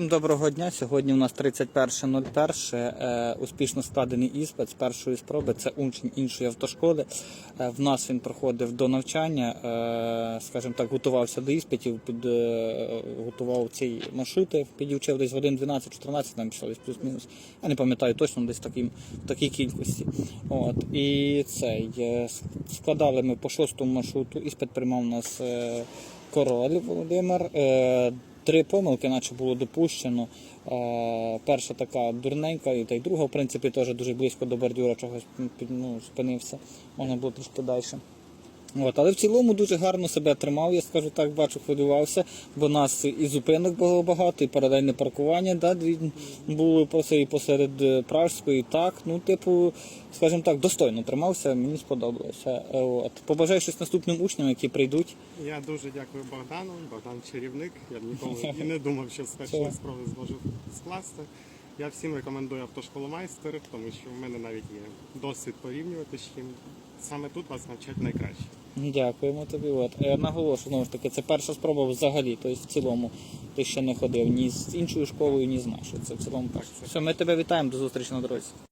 Доброго дня. Сьогодні у нас 31.01. Е, успішно складений іспит з першої спроби. Це учень іншої автошколи. Е, в нас він проходив до навчання, е, скажімо так, готувався до іспитів, під, готував ці маршрути, підівчив десь годин 12-14, нам пішло плюс-мінус. Я не пам'ятаю точно десь таким, в такій кількості. От. І цей складали ми по шостому маршруту. Іспит приймав у нас король Володимир. Три помилки, наче було допущено. Е, перша така дурненька, і та й друга, в принципі, теж дуже близько до бордюра чогось ну, спинився. Можна було трішки далі. От, але в цілому дуже гарно себе тримав, я скажу так, бачу, хвилювався, бо нас і зупинок було багато, і паралельне паркування да, були посеред, і посеред е, Пражської. і Так, ну, типу, скажімо так, достойно тримався, мені сподобалося. От. Побажаю щось наступним учням, які прийдуть. Я дуже дякую Богдану. Богдан чарівник. Я ніколи і не думав, що з першої спроби зможу скласти. Я всім рекомендую автошколу майстер, тому що в мене навіть є досвід порівнювати з чим. Саме тут вас навчать найкраще. Дякуємо тобі. От. Я наголошую, знову ж таки, це перша спроба взагалі, тобто в цілому ти ще не ходив ні з іншою школою, ні з нашою. Це в цілому перша. Все, ми тебе вітаємо, до зустрічі на дорозі.